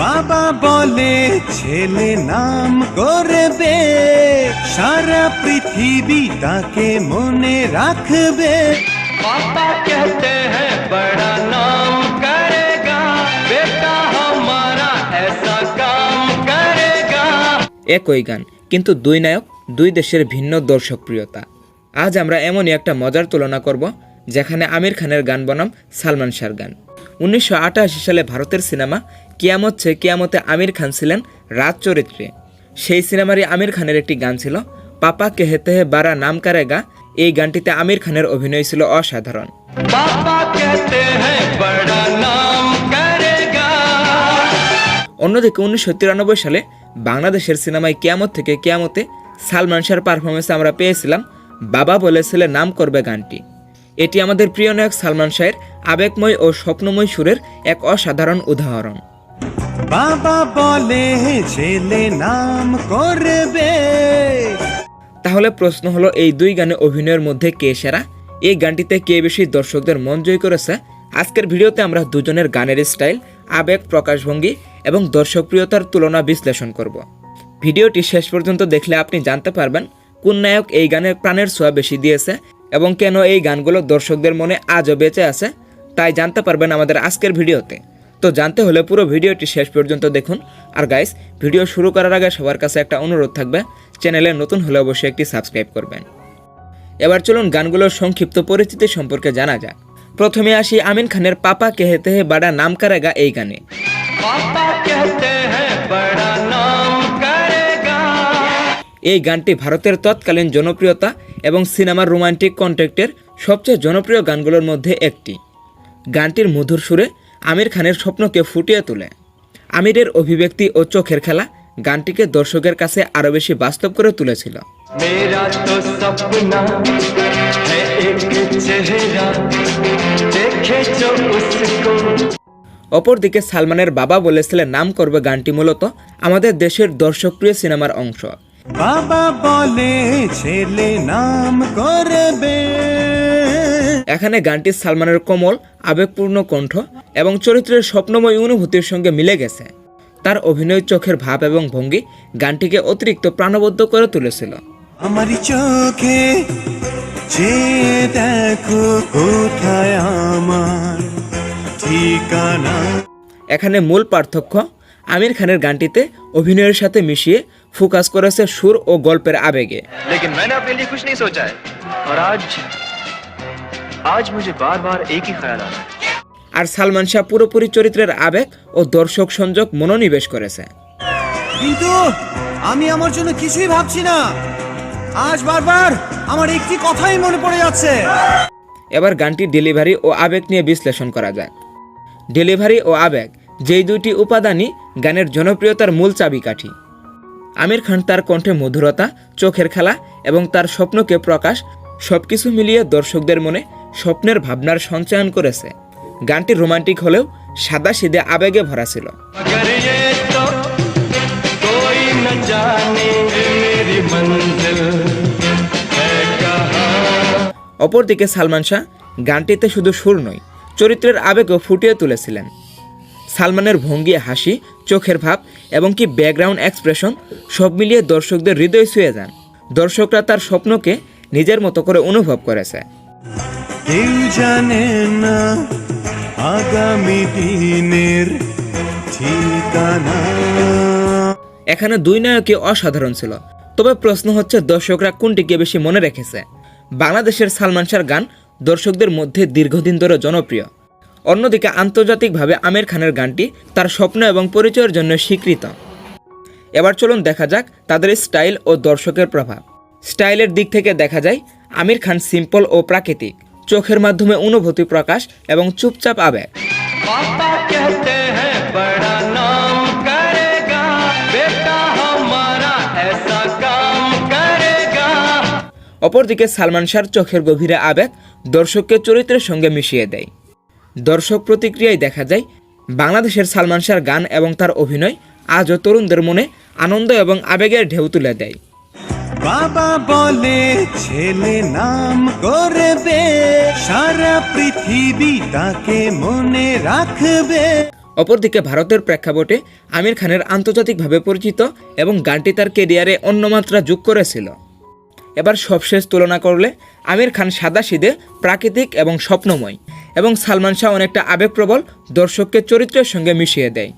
বাবা বলে ছেলে নাম করবে সারা পৃথিবী তাকে মনে রাখবে पापा कहते हैं बड़ा नाम करेगा बेटा हमारा ऐसा काम करेगा একই গান কিন্তু দুই নায়ক দুই দেশের ভিন্ন দর্শকপ্রিয়তা আজ আমরা এমনই একটা মজার তুলনা করব যেখানে আমির খানের গান বনাম সালমান শাহর গান উনিশশো আটাশি সালে ভারতের সিনেমা কিয়ামত হচ্ছে কিয়ামতে আমির খান ছিলেন রাজ চরিত্রে। সেই সিনেমারই আমির খানের একটি গান ছিল পাপা কেহেতে হে বারা নাম কারেগা এই গানটিতে আমির খানের অভিনয় ছিল অসাধারণ। অন্যদিকে উনিশশো তিরানব্বই সালে বাংলাদেশের সিনেমায় কেয়ামত থেকে কেয়ামতে সালমান শাহর পারফরমেন্সে আমরা পেয়েছিলাম বাবা বলে ছেলে নাম করবে গানটি। এটি আমাদের প্রিয় নায়ক সালমান শাহের আবেগময় ও স্বপ্নময় সুরের এক অসাধারণ উদাহরণ। বাবা বলে ছেলে, নাম করবে। তাহলে প্রশ্ন হলো, এই দুই গানে অভিনয়ের মধ্যে কে সেরা? এই গানটিতে কে বেশি দর্শকদের মন জয় করেছে? আজকের ভিডিওতে আমরা দুজনের গানের স্টাইল, আবেগ, প্রকাশভঙ্গি এবং দর্শকপ্রিয়তার তুলনা বিশ্লেষণ করব। ভিডিওটি শেষ পর্যন্ত দেখলে আপনি জানতে পারবেন, কোন নায়ক এই গানের প্রাণের ছোঁয়া বেশি দিয়েছে এবং কেন এই গানগুলো দর্শকদের মনে আজও বেঁচে আছে, তাই জানতে পারবেন আমাদের আজকের ভিডিওতে। তো জানতে হলে পুরো ভিডিওটি শেষ পর্যন্ত দেখুন। আর গাইস ভিডিও শুরু করার আগে সবার কাছে একটা অনুরোধ থাকবে চ্যানেলে নতুন হলে অবশ্যই একটি সাবস্ক্রাইব করবেন। এবার চলুন গানগুলোর সংক্ষিপ্ত পরিচিতি সম্পর্কে জানা যাক। প্রথমে আসি আমিন খানের পাপা কেহে হে বাড়া নাম কারেগা এই গানে। এই গানটি ভারতের তৎকালীন জনপ্রিয়তা এবং সিনেমার রোমান্টিক কন্টেক্টের সবচেয়ে জনপ্রিয় গানগুলোর মধ্যে একটি। গানটির মধুর সুরে আমির খানের স্বপ্নকে ফুটিয়ে তোলে। আমিরের অভিব্যক্তি ও চোখের খেলা গানটিকে দর্শকের কাছে আরও বেশি বাস্তব করে তুলেছিল। অপরদিকে সালমানের বাবা বলেছিলেন নাম করবে গানটি মূলত আমাদের দেশের দর্শকপ্রিয় সিনেমার অংশ। বাবা বলে ছেলে নাম করবে। এখানে গানটি সালমানের কোমল আবেগপূর্ণ কণ্ঠ এবং চরিত্রের স্বপ্নময় অনুভূতির সঙ্গে মিলে গেছে। তার অভিনয় চোখের ভাব এবং ভঙ্গি গানটিকে অতিরিক্ত প্রাণবদ্ধ করে তুলেছিল। আমারই চোখে যে দেখো কোথায় আমার ঠিকানা? এখানে মূল পার্থক্য আমির খানের গানটিতে অভিনয়ের সাথে মিশিয়ে ফোকাস করেছে সুর ও গল্পের আবেগে। আর সালমান শাহ পুরোপুরি চরিত্রের আবেগ ও দর্শক সংযোগ মনোনিবেশ করেছে। কিন্তু আমি আমার জন্য কিছুই ভাবছি না। আজ বারবার আমার একটি কথাই মনে পড়ে যাচ্ছে। এবার গানটি ডেলিভারি ও আবেগ নিয়ে বিশ্লেষণ করা যাক। ডেলিভারি ও আবেগ যেই দুইটি উপাদানই গানের জনপ্রিয়তার মূল চাবিকাঠি। আমির খান তার কণ্ঠে মধুরতা চোখের খেলা এবং তার স্বপ্নকে প্রকাশ সবকিছু মিলিয়ে দর্শকদের মনে স্বপ্নের ভাবনার সঞ্চয়ন করেছে। গানটি রোমান্টিক হলেও সাদা সিদে আবেগে ভরা ছিল। অপরদিকে সালমান শাহ গানটিতে শুধু সুর নয় চরিত্রের আবেগও ফুটিয়ে তুলেছিলেন। সালমানের ভঙ্গি হাসি চোখের ভাব এবং কি ব্যাকগ্রাউন্ড এক্সপ্রেশন সব মিলিয়ে দর্শকদের হৃদয় ছুঁয়ে যান। দর্শকরা তার স্বপ্নকে নিজের মতো করে অনুভব করেছে। কেউ জানে না আগামী দিনের ঠিকানা। এখানে দুই নায়কই অসাধারণ ছিল। তবে প্রশ্ন হচ্ছে দর্শকরা কোনটিকে বেশি মনে রেখেছে? বাংলাদেশের সালমান শাহর গান দর্শকদের মধ্যে দীর্ঘদিন ধরে জনপ্রিয়। অন্যদিকে আন্তর্জাতিকভাবে আমির খানের গানটি তার স্বপ্ন এবং পরিচয়ের জন্য স্বীকৃত। এবার চলুন দেখা যাক তাদের স্টাইল ও দর্শকের প্রভাব। স্টাইলের দিক থেকে দেখা যায় আমির খান সিম্পল ও প্রাকৃতিক চোখের মাধ্যমে অনুভূতি প্রকাশ এবং চুপচাপ আবেগ। অপরদিকে সালমান শাহর চোখের গভীরে আবেগ দর্শককে চরিত্রের সঙ্গে মিশিয়ে দেয়। দর্শক প্রতিক্রিয়ায় দেখা যায় বাংলাদেশের সালমান শাহর গান এবং তার অভিনয় আজও তরুণদের মনে আনন্দ এবং আবেগের ঢেউ তুলে দেয়। বাবা বলে ছেলে নাম করবে সারা পৃথিবী তাকে মনে রাখবে। অপরদিকে ভারতের প্রেক্ষাপটে আমির খানের আন্তর্জাতিকভাবে পরিচিত এবং গানটি তার কেরিয়ারে অন্য মাত্রা যোগ করেছিল। এবার সবশেষ তুলনা করলে আমির খান সাদাসিধে প্রাকৃতিক এবং স্বপ্নময়। এবং সালমান শাহ অনেকটা আবেগপ্রবল দর্শককে চরিত্রের সঙ্গে মিশিয়ে দেয়।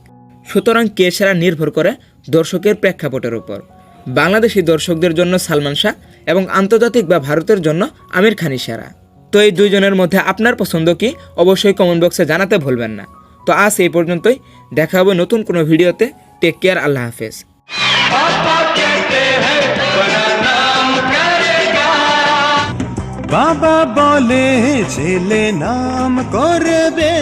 সুতরাং কে সেরা নির্ভর করে দর্শকের প্রেক্ষাপটের উপর? বাংলাদেশি দর্শকদের জন্য সালমান শাহ এবং আন্তর্জাতিক বা ভারতের জন্য আমির খানই সেরা। তো এই দুইজনের মধ্যে আপনার পছন্দ কি অবশ্যই কমেন্ট বক্সে জানাতে ভুলবেন না। তো আজ এই পর্যন্তই। দেখা হবে নতুন কোনো ভিডিওতে। টেক কেয়ার, আল্লাহ হাফেজ। বাবা বলে ছেলে নাম করবে।